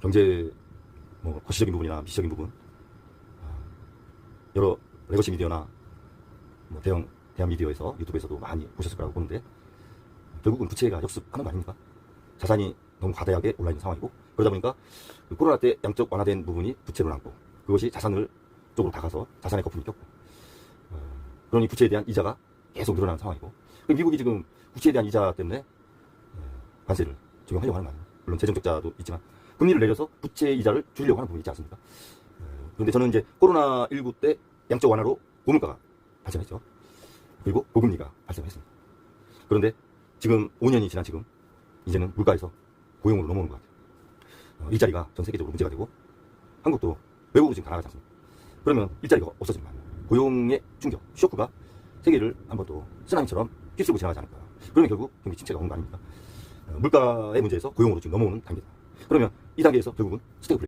경제 뭐 거시적인 부분이나 미시적인 부분 아, 여러 레거시 미디어나 뭐 대형 대한 미디어에서 유튜브에서도 많이 보셨을 거라고 보는데 결국은 부채가 역습하는 거 아닙니까? 자산이 너무 과다하게 올라 있는 상황이고 그러다 보니까 그 코로나 때 양적 완화된 부분이 부채로 남고 그것이 자산을 쪽으로 다가서 자산의 거품이 꼈고 어, 그러니 부채에 대한 이자가 계속 늘어나는 상황이고 그 미국이 지금 부채에 대한 이자 때문에 어, 관세를 적용하려고 하는 거 아닙니까? 물론 재정 적자도 있지만 금리를 내려서 부채 이자를 줄이려고 하는 부분이 있지 않습니까? 어, 그런데 저는 이제 코로나 19 때 양적 완화로 고물가가 발생했죠. 그리고 고금리가 발생했습니다. 그런데 지금 5년이 지난 지금 이제는 물가에서 고용으로 넘어오는 것 같아요. 어, 일자리가 전 세계적으로 문제가 되고 한국도 외국으로 지금 가나가지 않습니까? 그러면 일자리가 없어지면 고용의 충격, 쇼크가 세계를 한번 또 쓰나미처럼 휩쓸고 지나가지 않을까. 그러면 결국 경기 침체가 오는 거 아닙니까? 어, 물가의 문제에서 고용으로 지금 넘어오는 단계다. 그러면 이 단계에서 결국은 스태그플레